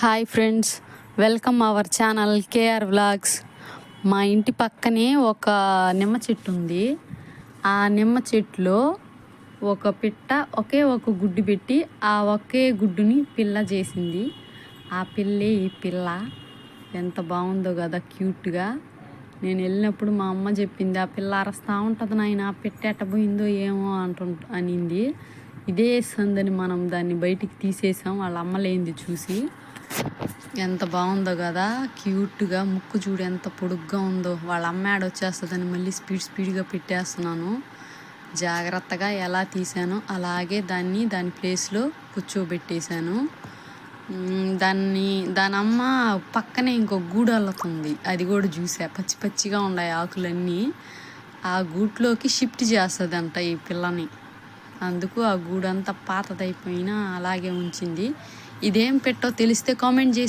Hi friends welcome our channel KR vlogs. మా ఇంటి పక్కనే ఒక నిమ్మ చెట్టు ఉంది. ఆ నిమ్మ చెట్టులో ఒక పిట్ట ఒకే ఒక గుడ్డు పెట్టి ఆ ఒకే గుడ్డుని పిల్ల చేసింది. ఆ పిల్లే ఈ పిల్ల. ఎంత బాగుందో కదా క్యూట్గా. నేను వెళ్ళినప్పుడు మా అమ్మ చెప్పింది ఆ పిల్ల అరస్తూ ఉంటుంది నాయన ఆ పిట్ట పోయిందో ఏమో అంటు అనింది. ఇదే సందని మనం దాన్ని బయటికి తీసేసాం. వాళ్ళ అమ్మలేంది చూసి ఎంత బాగుందో కదా. క్యూట్గా ముక్కు చూడు ఎంత పొడుగ్గా ఉందో. వాళ్ళ అమ్మ వచ్చేస్తుందని మళ్ళీ స్పీడ్ స్పీడ్గా పెట్టేస్తున్నాను. జాగ్రత్తగా ఎలా తీసానో అలాగే దాన్ని దాని ప్లేస్లో కూర్చోబెట్టేశాను. దాన్ని దాని అమ్మ పక్కనే ఇంకో గూడు అల్లుతుంది అది కూడా చూసా. పచ్చి పచ్చిగా ఉన్నాయి ఆకులన్నీ. ఆ గూట్లోకి షిఫ్ట్ చేస్తుందంట ఈ పిల్లని. అందుకు ఆ గూడంతా పాతదైపోయినా అలాగే ఉంచింది. ఇదేం పెట్టో తెలిస్తే కామెంట్ చేసి